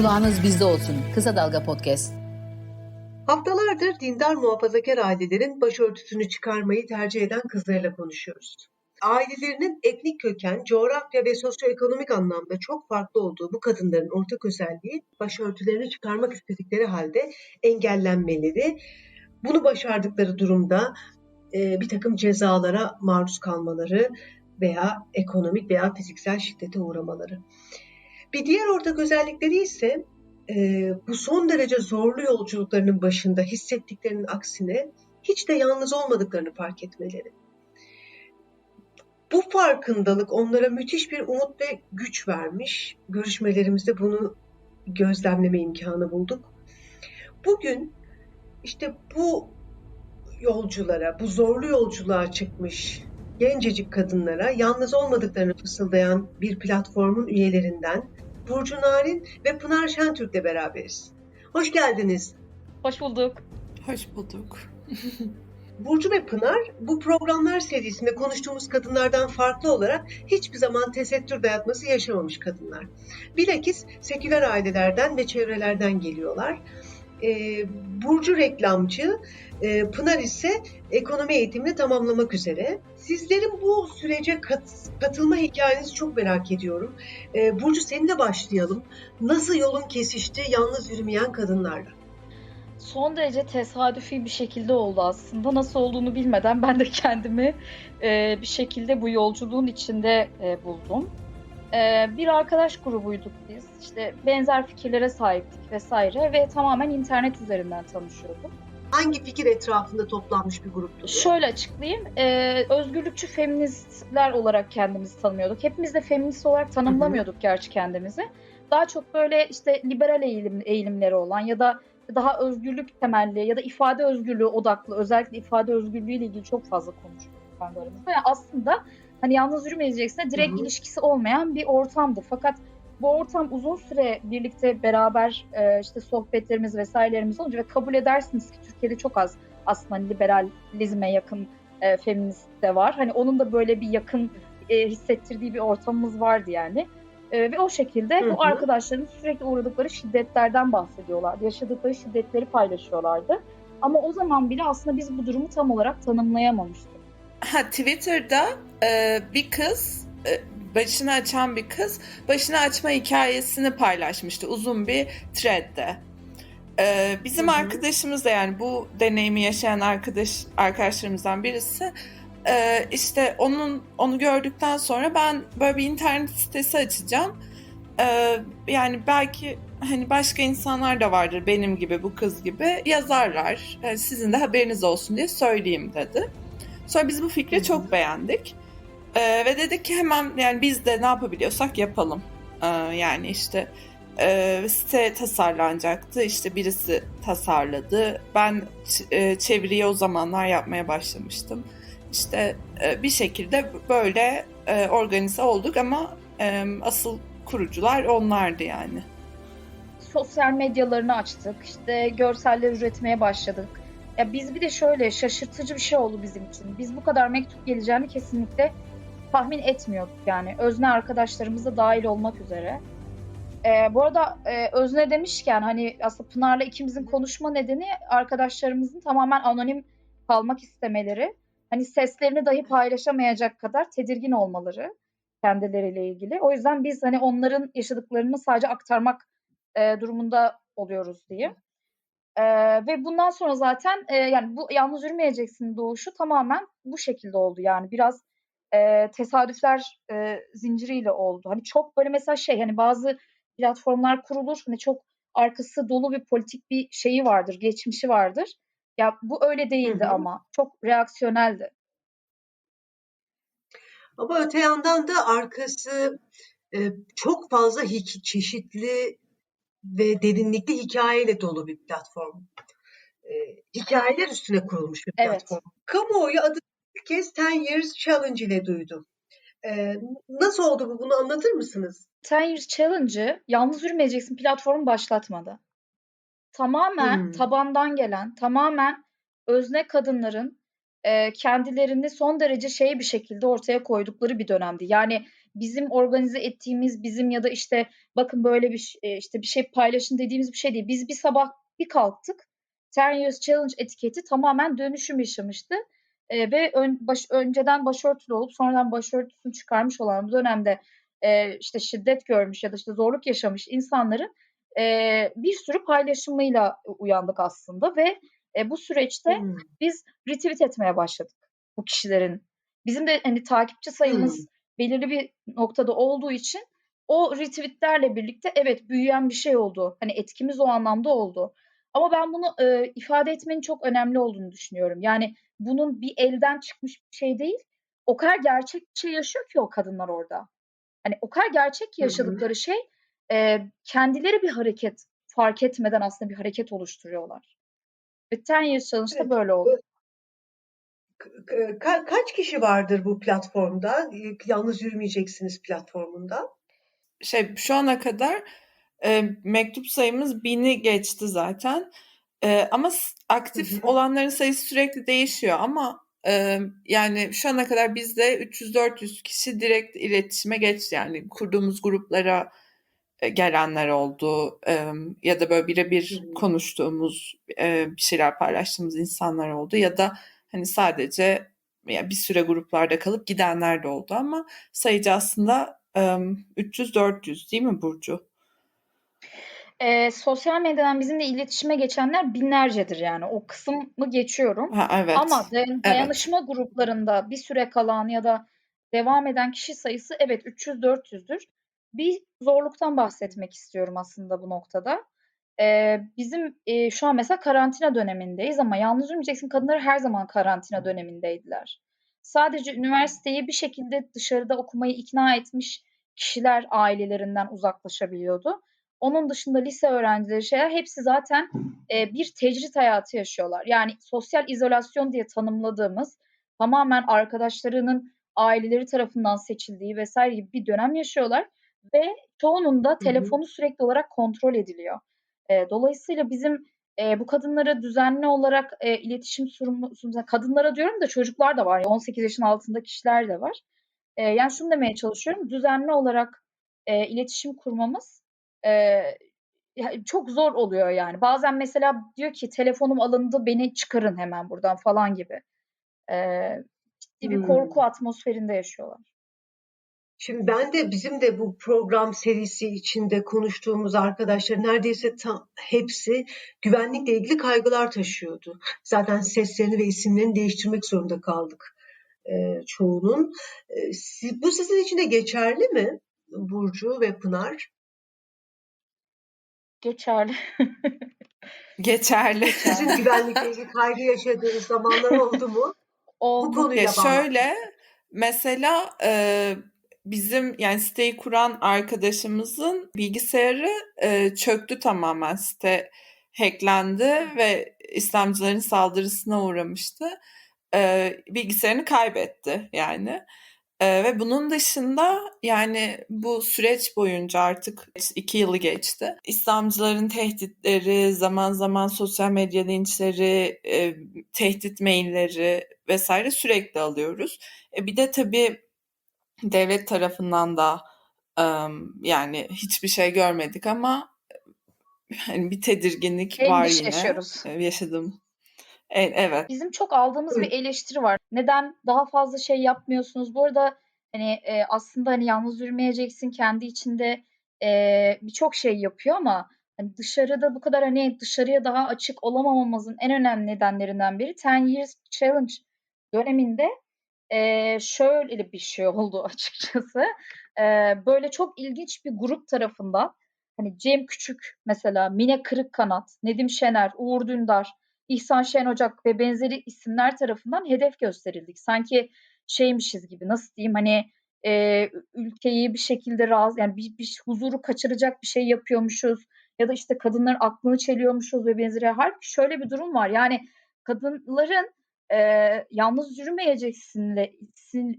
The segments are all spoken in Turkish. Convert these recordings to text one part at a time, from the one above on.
Kulağınız bizde olsun. Kısa Dalga Podcast. Haftalardır dindar muhafazakar ailelerin başörtüsünü çıkarmayı tercih eden kızlarla konuşuyoruz. Ailelerinin etnik köken, coğrafya ve sosyoekonomik anlamda çok farklı olduğu bu kadınların ortak özelliği başörtülerini çıkarmak istedikleri halde engellenmeleri, bunu başardıkları durumda e, bir takım cezalara maruz kalmaları veya ekonomik veya fiziksel şiddete uğramaları. Bir diğer ortak özellikleri ise e, bu son derece zorlu yolculuklarının başında hissettiklerinin aksine hiç de yalnız olmadıklarını fark etmeleri. Bu farkındalık onlara müthiş bir umut ve güç vermiş. Görüşmelerimizde bunu gözlemleme imkanı bulduk. Bugün işte bu yolculara, bu zorlu yolculuğa çıkmış gencecik kadınlara yalnız olmadıklarını fısıldayan bir platformun üyelerinden Burcu Narin ve Pınar Şentürk'le beraberiz. Hoş geldiniz. Hoş bulduk. Hoş bulduk. Burcu ve Pınar bu programlar serisinde konuştuğumuz kadınlardan farklı olarak hiçbir zaman tesettür dayatması yaşamamış kadınlar. Bilakis seküler ailelerden ve çevrelerden geliyorlar. Ee, Burcu reklamcı, e, Pınar ise ekonomi eğitimini tamamlamak üzere. Sizlerin bu sürece kat, katılma hikayenizi çok merak ediyorum. Ee, Burcu seninle başlayalım. Nasıl yolun kesişti yalnız yürümeyen kadınlarla? Son derece tesadüfi bir şekilde oldu aslında. Nasıl olduğunu bilmeden ben de kendimi e, bir şekilde bu yolculuğun içinde e, buldum. E, bir arkadaş grubuyduk biz. İşte benzer fikirlere sahiptik vesaire ve tamamen internet üzerinden tanışıyorduk. Hangi fikir etrafında toplanmış bir gruptu? Şöyle açıklayayım. E, özgürlükçü feministler olarak kendimizi tanımıyorduk. Hepimiz de feminist olarak tanımlamıyorduk gerçi kendimizi. Daha çok böyle işte liberal eğilim, eğilimleri olan ya da daha özgürlük temelli ya da ifade özgürlüğü odaklı özellikle ifade özgürlüğü ile ilgili çok fazla konuştuk kendi aramızda. Yani aslında hani yalnız yürümeyeceksine direkt Hı hı. ilişkisi olmayan bir ortamdı. Fakat bu ortam uzun süre birlikte beraber e, işte sohbetlerimiz vesairelerimiz olunca ve kabul edersiniz ki Türkiye'de çok az aslında hani liberalizme yakın e, feminist de var. Hani onun da böyle bir yakın e, hissettirdiği bir ortamımız vardı yani. E, ve o şekilde Hı hı. bu arkadaşların sürekli uğradıkları şiddetlerden bahsediyorlardı. Yaşadıkları şiddetleri paylaşıyorlardı. Ama o zaman bile aslında biz bu durumu tam olarak tanımlayamamıştık. Ha Twitter'da e, bir kız e, başını açan bir kız başını açma hikayesini paylaşmıştı uzun bir threadde. E, bizim Hı hı. arkadaşımız da yani bu deneyimi yaşayan arkadaş arkadaşlarımızdan birisi e, işte onun onu gördükten sonra ben böyle bir internet sitesi açacağım. E, yani belki hani başka insanlar da vardır benim gibi bu kız gibi yazarlar. E, sizin de haberiniz olsun diye söyleyeyim dedi. Sonra biz bu fikri çok beğendik. Ee, ve dedik ki hemen yani biz de ne yapabiliyorsak yapalım. Ee, yani işte e, site tasarlanacaktı. İşte birisi tasarladı. Ben e, çeviriyi o zamanlar yapmaya başlamıştım. İşte e, bir şekilde böyle e, organize olduk ama e, asıl kurucular onlardı yani. sosyal medyalarını açtık. İşte görseller üretmeye başladık. Ya biz bir de şöyle şaşırtıcı bir şey oldu bizim için. Biz bu kadar mektup geleceğini kesinlikle tahmin etmiyorduk yani. Özne arkadaşlarımız da dahil olmak üzere. Ee, bu arada e, Özne demişken hani aslında Pınar'la ikimizin konuşma nedeni arkadaşlarımızın tamamen anonim kalmak istemeleri. Hani seslerini dahi paylaşamayacak kadar tedirgin olmaları kendileriyle ilgili. O yüzden biz hani onların yaşadıklarını sadece aktarmak e, durumunda oluyoruz diye. E, ve bundan sonra zaten e, yani bu yalnız yürümeyeceksin doğuşu tamamen bu şekilde oldu yani biraz e, tesadüfler e, zinciriyle oldu. Hani çok böyle mesela şey hani bazı platformlar kurulur hani çok arkası dolu bir politik bir şeyi vardır, geçmişi vardır. Ya bu öyle değildi Hı hı. ama çok reaksiyoneldi. Ama öte yandan da arkası e, çok fazla hik- çeşitli ve derinlikli hikayeyle dolu bir platform. E, hikayeler üstüne kurulmuş bir Evet. platform. Kamuoyu adını ilk kez 10 Years Challenge ile duydu. E, nasıl oldu bu? Bunu anlatır mısınız? Ten Years Challenge'ı Yalnız Yürümeyeceksin platformu başlatmadı. Tamamen Hmm. tabandan gelen, tamamen özne kadınların e, kendilerini son derece şey bir şekilde ortaya koydukları bir dönemdi. Yani bizim organize ettiğimiz bizim ya da işte bakın böyle bir e, işte bir şey paylaşın dediğimiz bir şey değil. Biz bir sabah bir kalktık. 10 Years Challenge etiketi tamamen dönüşüm yaşamıştı. E, ve ön, baş, önceden başörtülü olup sonradan başörtüsünü çıkarmış olan bu dönemde e, işte şiddet görmüş ya da işte zorluk yaşamış insanların e, bir sürü paylaşımıyla uyandık aslında ve e, bu süreçte Hmm. biz retweet etmeye başladık bu kişilerin. Bizim de hani takipçi sayımız Hmm. belirli bir noktada olduğu için o retweetlerle birlikte evet büyüyen bir şey oldu. Hani etkimiz o anlamda oldu. Ama ben bunu e, ifade etmenin çok önemli olduğunu düşünüyorum. Yani bunun bir elden çıkmış bir şey değil. O kadar gerçek bir şey yaşıyor ki o kadınlar orada. Hani o kadar gerçek yaşadıkları şey e, kendileri bir hareket fark etmeden aslında bir hareket oluşturuyorlar. Ve 10 Years Challenge'da Evet. böyle oldu. Ka- kaç kişi vardır bu platformda? Yalnız yürümeyeceksiniz platformunda. Şey şu ana kadar e, mektup sayımız bini geçti zaten. E, ama s- aktif Hı hı. olanların sayısı sürekli değişiyor ama e, yani şu ana kadar bizde 300-400 kişi direkt iletişime geçti. Yani kurduğumuz gruplara e, gelenler oldu e, ya da böyle birebir Hı hı. konuştuğumuz e, bir şeyler paylaştığımız insanlar oldu ya da hani sadece ya bir süre gruplarda kalıp gidenler de oldu ama sayıcı aslında e, 300-400 değil mi Burcu? E, sosyal medyadan bizimle iletişime geçenler binlercedir yani. O kısmı geçiyorum. Ha evet. Ama dayan- dayanışma gruplarında bir süre kalan ya da devam eden kişi sayısı evet 300-400'dür. Bir zorluktan bahsetmek istiyorum aslında bu noktada. Ee, bizim e, şu an mesela karantina dönemindeyiz ama yalnız yürümeyeceksin kadınları her zaman karantina dönemindeydiler. Sadece üniversiteyi bir şekilde dışarıda okumayı ikna etmiş kişiler ailelerinden uzaklaşabiliyordu. Onun dışında lise öğrencileri şeyler hepsi zaten e, bir tecrit hayatı yaşıyorlar. Yani sosyal izolasyon diye tanımladığımız tamamen arkadaşlarının aileleri tarafından seçildiği vesaire gibi bir dönem yaşıyorlar ve çoğunun da telefonu sürekli olarak kontrol ediliyor. E, dolayısıyla bizim e, bu kadınlara düzenli olarak e, iletişim sunumu- kadınlara diyorum da çocuklar da var. Yani 18 yaşın altında kişiler de var. E, yani şunu demeye çalışıyorum. Düzenli olarak e, iletişim kurmamız e, çok zor oluyor yani. Bazen mesela diyor ki telefonum alındı beni çıkarın hemen buradan falan gibi. E, ciddi bir Hmm. korku atmosferinde yaşıyorlar. Şimdi ben de bizim de bu program serisi içinde konuştuğumuz arkadaşlar neredeyse tam hepsi güvenlikle ilgili kaygılar taşıyordu. Zaten seslerini ve isimlerini değiştirmek zorunda kaldık e, çoğunun. E, bu sizin için de geçerli mi Burcu ve Pınar? Geçerli. Geçerli. Sizin güvenlikle ilgili kaygı yaşadığınız zamanlar oldu mu? Bu Oldu. konuyla Ya şöyle mesela e, bizim yani siteyi kuran arkadaşımızın bilgisayarı e, çöktü tamamen. Site hacklendi ve İslamcıların saldırısına uğramıştı. E, bilgisayarını kaybetti yani. E, ve bunun dışında yani bu süreç boyunca artık iki yılı geçti. İslamcıların tehditleri, zaman zaman sosyal medya linçleri, e, tehdit mailleri vesaire sürekli alıyoruz. E, bir de tabii devlet tarafından da ım, yani hiçbir şey görmedik ama hani bir tedirginlik var Endişe yine. yaşıyoruz. E, yaşadım. E, evet. Bizim çok aldığımız bir eleştiri var. Neden daha fazla şey yapmıyorsunuz? Bu arada hani e, aslında hani yalnız yürümeyeceksin kendi içinde e, birçok şey yapıyor ama hani dışarıda bu kadar hani dışarıya daha açık olamamamızın en önemli nedenlerinden biri 10 Years Challenge döneminde e, şöyle bir şey oldu açıkçası. E, böyle çok ilginç bir grup tarafından hani Cem Küçük mesela, Mine Kırıkkanat, Nedim Şener, Uğur Dündar, İhsan Şen Ocak ve benzeri isimler tarafından hedef gösterildik. Sanki şeymişiz gibi nasıl diyeyim hani e, ülkeyi bir şekilde razı yani bir, bir huzuru kaçıracak bir şey yapıyormuşuz ya da işte kadınların aklını çeliyormuşuz ve benzeri. Halbuki şöyle bir durum var yani kadınların e, yalnız yürümeyeceksin ile,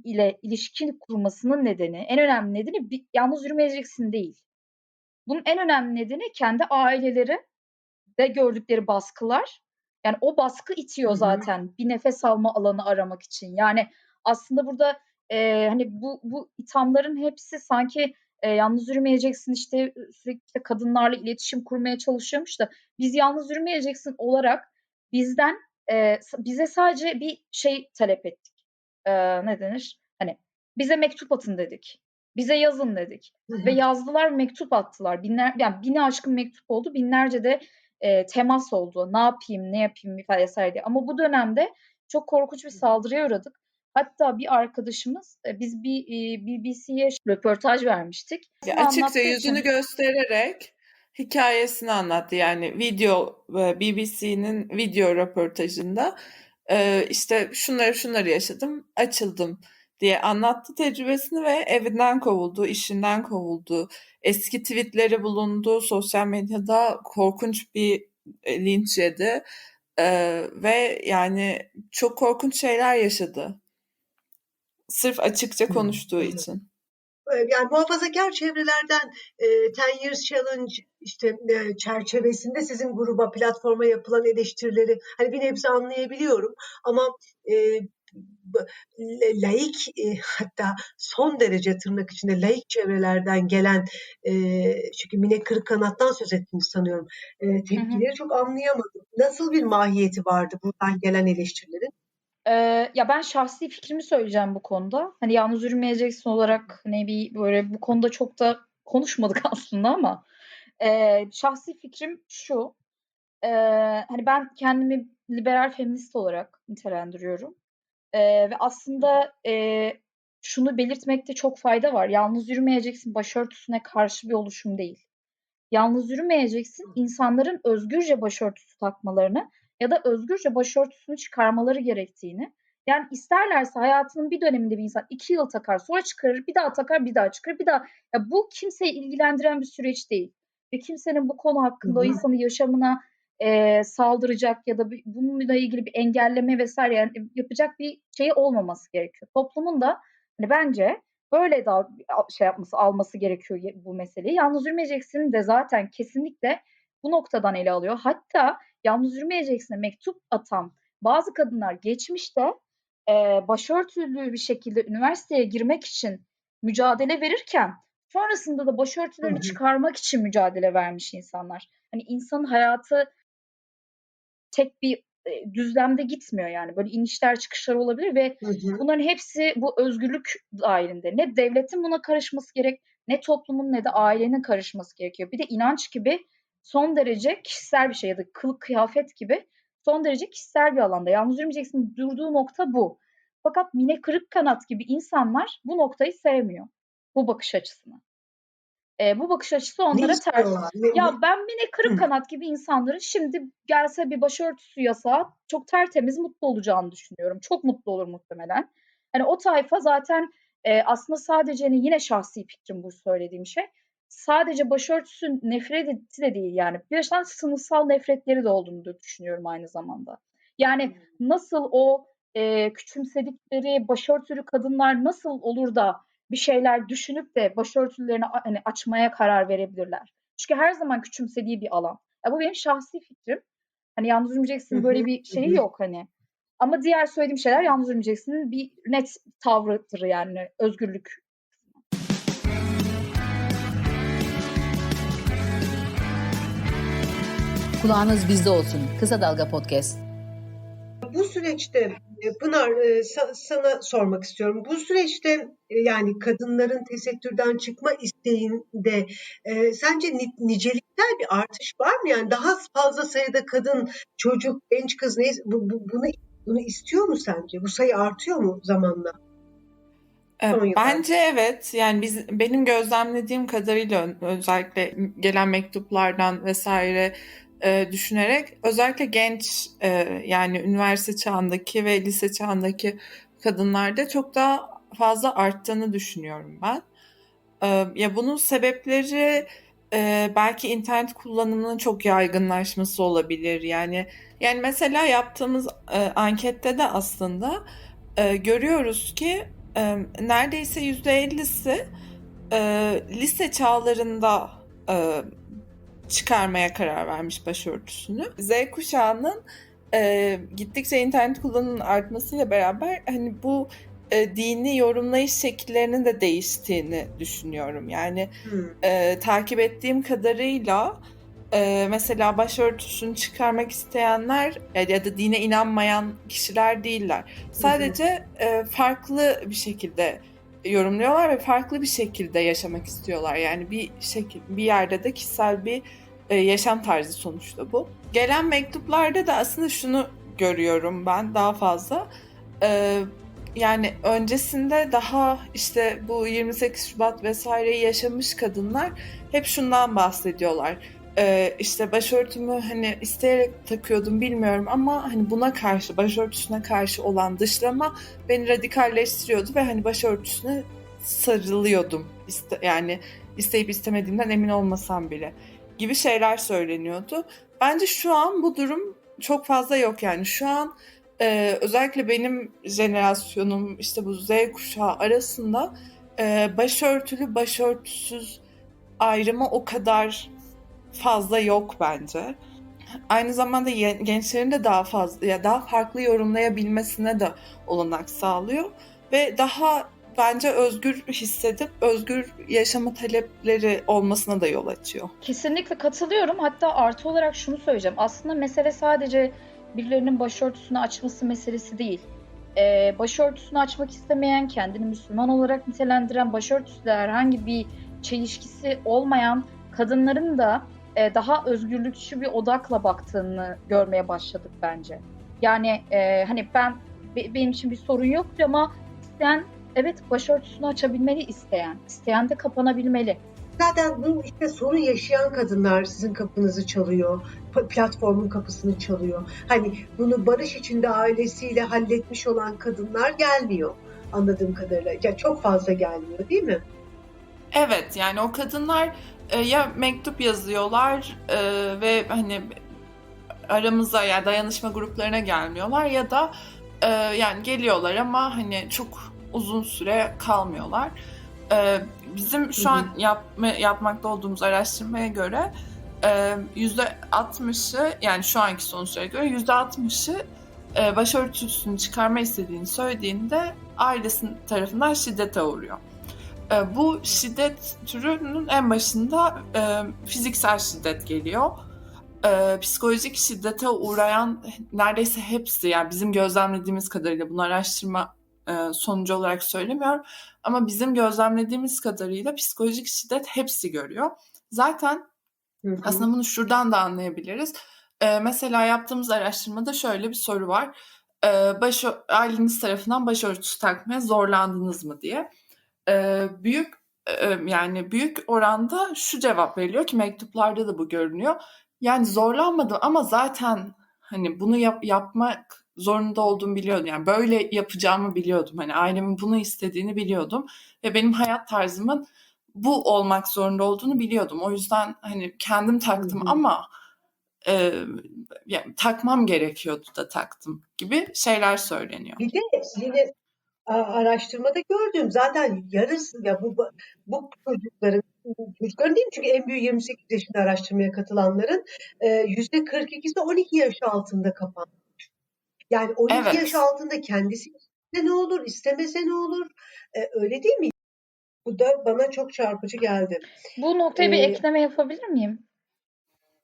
ile ilişki kurmasının nedeni en önemli nedeni bir, yalnız yürümeyeceksin değil. Bunun en önemli nedeni kendi aileleri de gördükleri baskılar Yani o baskı itiyor zaten bir nefes alma alanı aramak için. Yani aslında burada e, hani bu bu ithamların hepsi sanki e, yalnız yürümeyeceksin işte sürekli işte kadınlarla iletişim kurmaya çalışıyormuş da biz yalnız yürümeyeceksin olarak bizden e, bize sadece bir şey talep ettik. E, ne denir? Hani bize mektup atın dedik. Bize yazın dedik. Hı hı. Ve yazdılar mektup attılar. Binler, yani bine aşkın mektup oldu. Binlerce de e, temas oldu. Ne yapayım, ne yapayım vesaire diye. Ama bu dönemde çok korkunç bir saldırıya uğradık. Hatta bir arkadaşımız, e, biz bir e, BBC'ye röportaj vermiştik. Ya açıkça yüzünü için- göstererek hikayesini anlattı. Yani video e, BBC'nin video röportajında e, işte şunları şunları yaşadım, açıldım diye anlattı tecrübesini ve evinden kovuldu, işinden kovuldu. Eski tweetleri bulundu, sosyal medyada korkunç bir e, linç yedi E, ve yani çok korkunç şeyler yaşadı. Sırf açıkça konuştuğu için. Ee, yani muhafazakar çevrelerden e, Ten Years Challenge işte e, çerçevesinde sizin gruba, platforma yapılan eleştirileri hani bir nebze anlayabiliyorum ama e, laik e, hatta son derece tırnak içinde laik çevrelerden gelen e, çünkü Mine Kırıkkanat'tan söz ettiniz sanıyorum e, tepkileri çok anlayamadım. Nasıl bir mahiyeti vardı buradan gelen eleştirilerin? Ee, ya ben şahsi fikrimi söyleyeceğim bu konuda. Hani yalnız yürümeyeceksin olarak hani bir böyle bu konuda çok da konuşmadık aslında ama e, şahsi fikrim şu. E, hani ben kendimi liberal feminist olarak nitelendiriyorum. E, ve aslında e, şunu belirtmekte çok fayda var. Yalnız yürümeyeceksin başörtüsüne karşı bir oluşum değil. Yalnız yürümeyeceksin insanların özgürce başörtüsü takmalarını ya da özgürce başörtüsünü çıkarmaları gerektiğini. Yani isterlerse hayatının bir döneminde bir insan iki yıl takar, sonra çıkarır, bir daha takar, bir daha çıkarır, bir daha. Ya bu kimseyi ilgilendiren bir süreç değil. Ve kimsenin bu konu hakkında o Hı hı. insanın yaşamına e, saldıracak ya da bir, bununla ilgili bir engelleme vesaire yani yapacak bir şey olmaması gerekiyor. Toplumun da hani bence böyle da şey yapması, alması gerekiyor bu meseleyi. Yalnız yürümeyeceksin de zaten kesinlikle bu noktadan ele alıyor. Hatta yalnız yürümeyeceksin mektup atan bazı kadınlar geçmişte e, başörtülü bir şekilde üniversiteye girmek için mücadele verirken sonrasında da başörtülerini çıkarmak için mücadele vermiş insanlar. Hani insanın hayatı tek bir e, düzlemde gitmiyor yani. Böyle inişler çıkışlar olabilir ve Hı hı. bunların hepsi bu özgürlük dahilinde. Ne devletin buna karışması gerek, ne toplumun ne de ailenin karışması gerekiyor. Bir de inanç gibi son derece kişisel bir şey ya da kılık kıyafet gibi son derece kişisel bir alanda. Yalnız yürümeyeceksin durduğu nokta bu. Fakat Mine Kırıkkanat gibi insanlar bu noktayı sevmiyor. Bu bakış açısını. E, bu bakış açısı onlara ters. Ya ben Mine Kırıkkanat gibi insanların şimdi gelse bir başörtüsü yasağı çok tertemiz mutlu olacağını düşünüyorum. Çok mutlu olur muhtemelen. Hani o tayfa zaten e, aslında sadece hani yine şahsi fikrim bu söylediğim şey. Sadece başörtüsü nefreti de değil yani. Bir açıdan sınıfsal nefretleri de olduğunu düşünüyorum aynı zamanda. Yani nasıl o e, küçümsedikleri başörtülü kadınlar nasıl olur da bir şeyler düşünüp de başörtülerini hani açmaya karar verebilirler. Çünkü her zaman küçümsediği bir alan. Ya bu benim şahsi fikrim. Hani yalnız hı, böyle bir şeyi yok hani. Ama diğer söylediğim şeyler yalnız yürümeyeceksin bir net tavrıdır yani özgürlük. Kulağınız bizde olsun. Kısa Dalga Podcast. Bu süreçte Pınar e, sa- sana sormak istiyorum. Bu süreçte e, yani kadınların tesettürden çıkma isteğinde e, sence ni- niceliksel bir artış var mı? Yani daha fazla sayıda kadın, çocuk, genç kız neyse bu, bu- bunu bunu istiyor mu sence? Bu sayı artıyor mu zamanla? Bence evet. Yani biz benim gözlemlediğim kadarıyla özellikle gelen mektuplardan vesaire e, düşünerek özellikle genç e, yani üniversite çağındaki ve lise çağındaki kadınlarda çok daha fazla arttığını düşünüyorum ben. E, ya bunun sebepleri e, belki internet kullanımının çok yaygınlaşması olabilir. Yani yani mesela yaptığımız e, ankette de aslında e, görüyoruz ki e, neredeyse yüzde ellisi e, lise çağlarında e, çıkarmaya karar vermiş başörtüsünü. Z kuşağının e, gittikçe internet kullanımının artmasıyla beraber hani bu e, dini yorumlayış şekillerinin de değiştiğini düşünüyorum. Yani Hmm. e, takip ettiğim kadarıyla e, mesela başörtüsünü çıkarmak isteyenler ya da dine inanmayan kişiler değiller. Sadece e, farklı bir şekilde yorumluyorlar ve farklı bir şekilde yaşamak istiyorlar. Yani bir şekil bir yerde de kişisel bir e, yaşam tarzı sonuçta bu. Gelen mektuplarda da aslında şunu görüyorum ben daha fazla. E, yani öncesinde daha işte bu 28 Şubat vesaireyi yaşamış kadınlar hep şundan bahsediyorlar. Ee, işte başörtümü hani isteyerek takıyordum bilmiyorum ama hani buna karşı başörtüsüne karşı olan dışlama beni radikalleştiriyordu ve hani başörtüsüne sarılıyordum. İste, yani isteyip istemediğimden emin olmasam bile gibi şeyler söyleniyordu. Bence şu an bu durum çok fazla yok yani şu an e, özellikle benim jenerasyonum işte bu Z kuşağı arasında e, başörtülü başörtüsüz ayrımı o kadar fazla yok bence. Aynı zamanda gençlerin de daha fazla ya daha farklı yorumlayabilmesine de olanak sağlıyor ve daha bence özgür hissedip özgür yaşama talepleri olmasına da yol açıyor. Kesinlikle katılıyorum. Hatta artı olarak şunu söyleyeceğim. Aslında mesele sadece birilerinin başörtüsünü açması meselesi değil. Ee, başörtüsünü açmak istemeyen, kendini Müslüman olarak nitelendiren, başörtüsüyle herhangi bir çelişkisi olmayan kadınların da e, daha özgürlükçü bir odakla baktığını görmeye başladık bence. Yani e, hani ben be- benim için bir sorun yoktu ama isteyen evet başörtüsünü açabilmeli isteyen, isteyen de kapanabilmeli. Zaten bu işte sorun yaşayan kadınlar sizin kapınızı çalıyor. Platformun kapısını çalıyor. Hani bunu barış içinde ailesiyle halletmiş olan kadınlar gelmiyor anladığım kadarıyla. Ya çok fazla gelmiyor değil mi? Evet yani o kadınlar e, ya mektup yazıyorlar e, ve hani aramıza ya dayanışma gruplarına gelmiyorlar ya da e, yani geliyorlar ama hani çok uzun süre kalmıyorlar. E, bizim şu an yapma, yapmakta olduğumuz araştırmaya göre e, yüzde 60'ı yani şu anki sonuçlara göre yüzde 60'ı e, başörtüsünü çıkarma istediğini söylediğinde ailesinin tarafından şiddete uğruyor. E, bu şiddet türünün en başında e, fiziksel şiddet geliyor. E, psikolojik şiddete uğrayan neredeyse hepsi yani bizim gözlemlediğimiz kadarıyla bunu araştırma e, sonucu olarak söylemiyorum ama bizim gözlemlediğimiz kadarıyla psikolojik şiddet hepsi görüyor. Zaten Hı hı. aslında bunu şuradan da anlayabiliriz. Ee, mesela yaptığımız araştırmada şöyle bir soru var. Ee, baş, aileniz tarafından başörtüsü takmaya zorlandınız mı diye. Ee, büyük e, yani büyük oranda şu cevap veriliyor ki mektuplarda da bu görünüyor. Yani zorlanmadım ama zaten hani bunu yap, yapmak zorunda olduğumu biliyordum. Yani böyle yapacağımı biliyordum. Hani ailemin bunu istediğini biliyordum ve benim hayat tarzımın bu olmak zorunda olduğunu biliyordum. O yüzden hani kendim taktım Hı hı. ama e, yani takmam gerekiyordu da taktım gibi şeyler söyleniyor. Bir de yine araştırmada gördüğüm zaten yarısı ya bu bu çocukların çocukların değil mi? çünkü en büyük 28 yaşında araştırmaya katılanların yüzde 42'si 12 yaş altında kapanmış. Yani 12 Evet. yaş altında kendisi istese ne olur, istemese ne olur? E, öyle değil mi? Bu da bana çok çarpıcı geldi. Bu noktaya bir Ee, ekleme yapabilir miyim?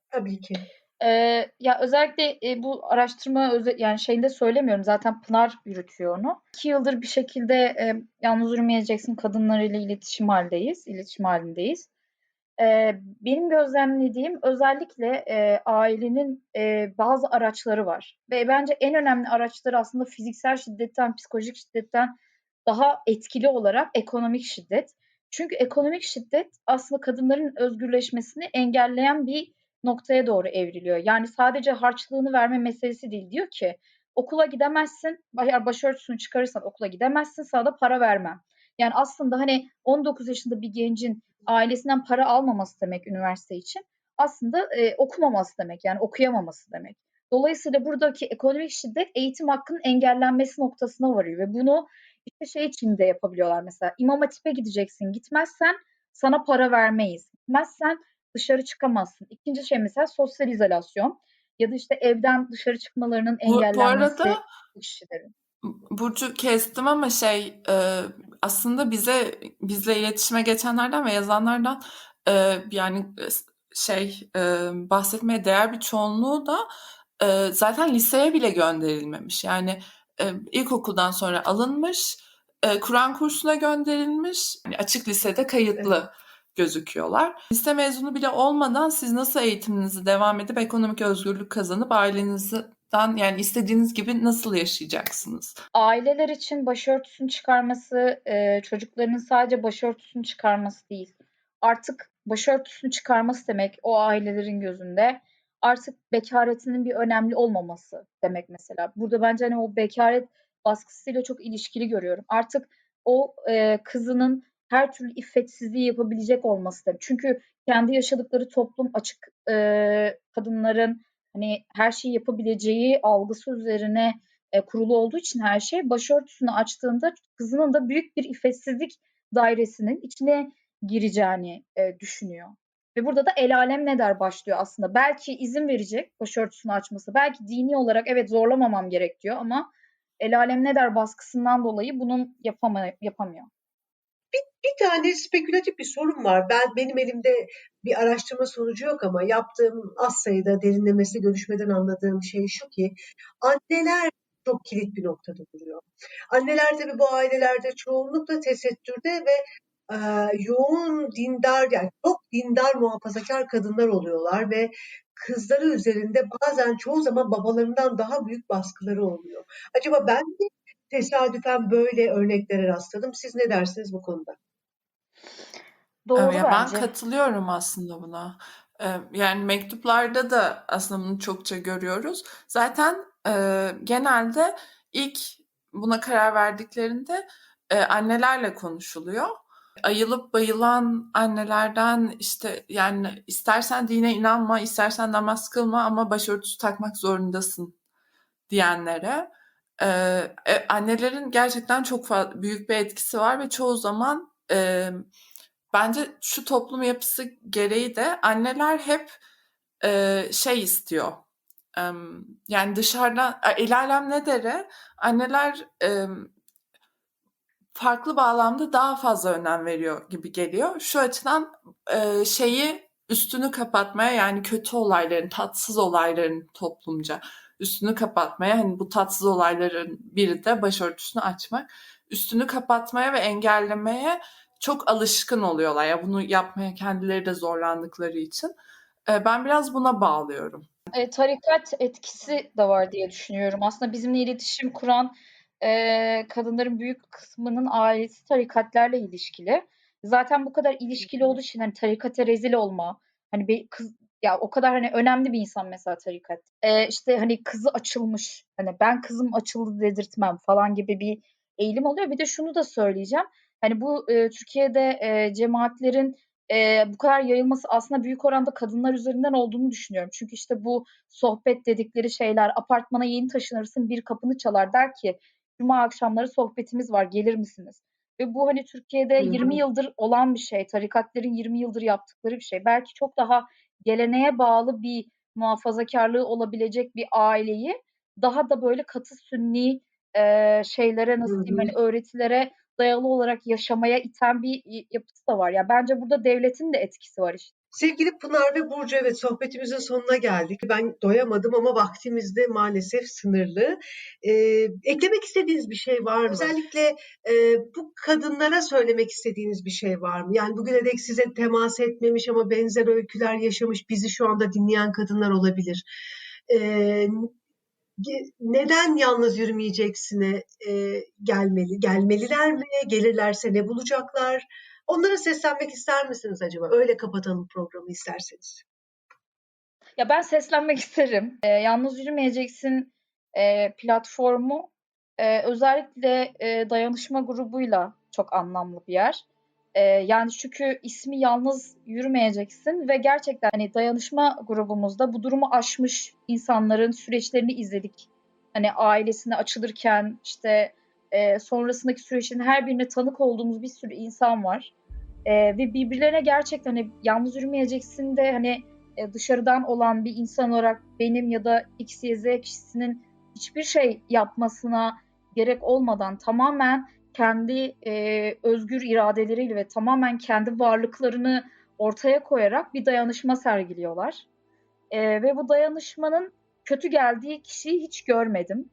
Tabii ki. Ee, ya özellikle e, bu araştırma yani şeyinde söylemiyorum zaten Pınar yürütüyor onu. İki yıldır bir şekilde e, yalnız yürümeyeceksin kadınlarıyla iletişim halindeyiz, iletişim halindeyiz. Ee, benim gözlemlediğim özellikle e, ailenin e, bazı araçları var ve bence en önemli araçları aslında fiziksel şiddetten, psikolojik şiddetten daha etkili olarak ekonomik şiddet. Çünkü ekonomik şiddet aslında kadınların özgürleşmesini engelleyen bir noktaya doğru evriliyor. Yani sadece harçlığını verme meselesi değil. Diyor ki okula gidemezsin, eğer başörtüsünü çıkarırsan okula gidemezsin, sana da para vermem. Yani aslında hani 19 yaşında bir gencin ailesinden para almaması demek üniversite için aslında e, okumaması demek yani okuyamaması demek. Dolayısıyla buradaki ekonomik şiddet eğitim hakkının engellenmesi noktasına varıyor ve bunu işte şey için de yapabiliyorlar mesela İmam Hatip'e gideceksin gitmezsen sana para vermeyiz. Gitmezsen dışarı çıkamazsın. İkinci şey mesela sosyal izolasyon. ya da işte evden dışarı çıkmalarının Bu, bu engellenmesi arada bu kişilerin. Burcu kestim ama şey e, aslında bize bizle iletişime geçenlerden ve yazanlardan e, yani şey e, bahsetmeye değer bir çoğunluğu da zaten liseye bile gönderilmemiş. Yani ilkokuldan sonra alınmış, Kur'an kursuna gönderilmiş, açık lisede kayıtlı gözüküyorlar. Lise mezunu bile olmadan siz nasıl eğitiminizi devam edip ekonomik özgürlük kazanıp ailenizden yani istediğiniz gibi nasıl yaşayacaksınız? Aileler için başörtüsünü çıkarması, e, çocuklarının sadece başörtüsünü çıkarması değil. Artık başörtüsünü çıkarması demek o ailelerin gözünde artık bekaretinin bir önemli olmaması demek mesela. Burada bence hani o bekaret baskısıyla çok ilişkili görüyorum. Artık o e, kızının her türlü iffetsizliği yapabilecek olması demek. Çünkü kendi yaşadıkları toplum açık e, kadınların hani her şeyi yapabileceği algısı üzerine e, kurulu olduğu için her şey başörtüsünü açtığında kızının da büyük bir iffetsizlik dairesinin içine gireceğini e, düşünüyor. Ve burada da el alem ne der başlıyor aslında. Belki izin verecek başörtüsünü açması. Belki dini olarak evet zorlamamam gerek diyor ama el alem ne der baskısından dolayı bunun yapama, yapamıyor. Bir, tane spekülatif bir sorun var. Ben benim elimde bir araştırma sonucu yok ama yaptığım az sayıda derinlemesi görüşmeden anladığım şey şu ki anneler çok kilit bir noktada duruyor. Anneler tabii bu ailelerde çoğunlukla tesettürde ve e, yoğun dindar yani çok dindar muhafazakar kadınlar oluyorlar ve kızları üzerinde bazen çoğu zaman babalarından daha büyük baskıları oluyor. Acaba ben mi tesadüfen böyle örneklere rastladım? Siz ne dersiniz bu konuda? Doğru ya bence. Ben katılıyorum aslında buna. Yani mektuplarda da aslında bunu çokça görüyoruz. Zaten genelde ilk buna karar verdiklerinde annelerle konuşuluyor ayılıp bayılan annelerden işte yani istersen dine inanma, istersen namaz kılma ama başörtüsü takmak zorundasın diyenlere e, e, annelerin gerçekten çok büyük bir etkisi var ve çoğu zaman e, bence şu toplum yapısı gereği de anneler hep e, şey istiyor. E, yani dışarıdan el ne dere anneler e, farklı bağlamda daha fazla önem veriyor gibi geliyor. Şu açıdan e, şeyi üstünü kapatmaya yani kötü olayların, tatsız olayların toplumca üstünü kapatmaya hani bu tatsız olayların biri de başörtüsünü açmak. Üstünü kapatmaya ve engellemeye çok alışkın oluyorlar. Ya bunu yapmaya kendileri de zorlandıkları için. E, ben biraz buna bağlıyorum. E, tarikat etkisi de var diye düşünüyorum. Aslında bizimle iletişim kuran e, kadınların büyük kısmının ailesi tarikatlerle ilişkili. Zaten bu kadar ilişkili olduğu için hani tarikate rezil olma, hani bir kız ya o kadar hani önemli bir insan mesela tarikat. E, işte hani kızı açılmış, hani ben kızım açıldı dedirtmem falan gibi bir eğilim oluyor. Bir de şunu da söyleyeceğim. Hani bu e, Türkiye'de e, cemaatlerin e, bu kadar yayılması aslında büyük oranda kadınlar üzerinden olduğunu düşünüyorum. Çünkü işte bu sohbet dedikleri şeyler apartmana yeni taşınırsın bir kapını çalar der ki cuma akşamları sohbetimiz var gelir misiniz? Ve bu hani Türkiye'de Hı-hı. 20 yıldır olan bir şey. Tarikatlerin 20 yıldır yaptıkları bir şey. Belki çok daha geleneğe bağlı bir muhafazakarlığı olabilecek bir aileyi daha da böyle katı sünni e, şeylere nasıl diyeyim hani öğretilere dayalı olarak yaşamaya iten bir yapısı da var. Ya yani bence burada devletin de etkisi var işte. Sevgili Pınar ve Burcu evet sohbetimizin sonuna geldik. Ben doyamadım ama vaktimiz de maalesef sınırlı. Ee, eklemek istediğiniz bir şey var mı? Özellikle e, bu kadınlara söylemek istediğiniz bir şey var mı? Yani bugüne dek size temas etmemiş ama benzer öyküler yaşamış bizi şu anda dinleyen kadınlar olabilir. Ee, neden yalnız yürümeyeceksine e, gelmeli? Gelmeliler mi? Gelirlerse ne bulacaklar? Onlara seslenmek ister misiniz acaba? Öyle kapatalım programı isterseniz. Ya ben seslenmek isterim. E, Yalnız Yürümeyeceksin e, platformu e, özellikle e, dayanışma grubuyla çok anlamlı bir yer. E, yani çünkü ismi Yalnız Yürümeyeceksin ve gerçekten hani dayanışma grubumuzda bu durumu aşmış insanların süreçlerini izledik. Hani ailesine açılırken işte e, sonrasındaki süreçlerin her birine tanık olduğumuz bir sürü insan var. E, ve birbirlerine gerçekten hani yalnız yürümeyeceksin de hani e, dışarıdan olan bir insan olarak benim ya da X, Y, kişisinin hiçbir şey yapmasına gerek olmadan tamamen kendi e, özgür iradeleriyle ve tamamen kendi varlıklarını ortaya koyarak bir dayanışma sergiliyorlar. E, ve bu dayanışmanın kötü geldiği kişiyi hiç görmedim.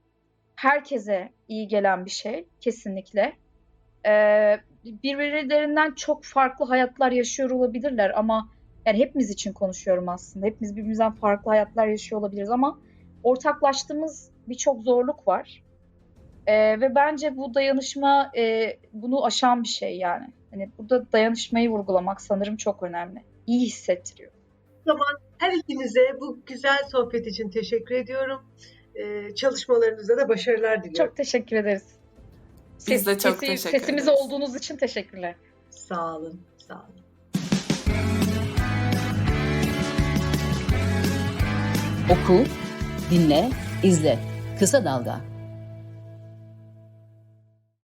Herkese iyi gelen bir şey kesinlikle. E, birbirlerinden çok farklı hayatlar yaşıyor olabilirler ama yani hepimiz için konuşuyorum aslında. Hepimiz birbirimizden farklı hayatlar yaşıyor olabiliriz ama ortaklaştığımız birçok zorluk var. Ee, ve bence bu dayanışma e, bunu aşan bir şey yani. Hani burada dayanışmayı vurgulamak sanırım çok önemli. İyi hissettiriyor. Her ikinize bu güzel sohbet için teşekkür ediyorum. Ee, çalışmalarınızda da başarılar diliyorum. Çok teşekkür ederiz. Biz de çok sesi- teşekkür Sesimiz ederiz. olduğunuz için teşekkürler. Sağ olun, sağ olun. Oku, dinle, izle. Kısa Dalga.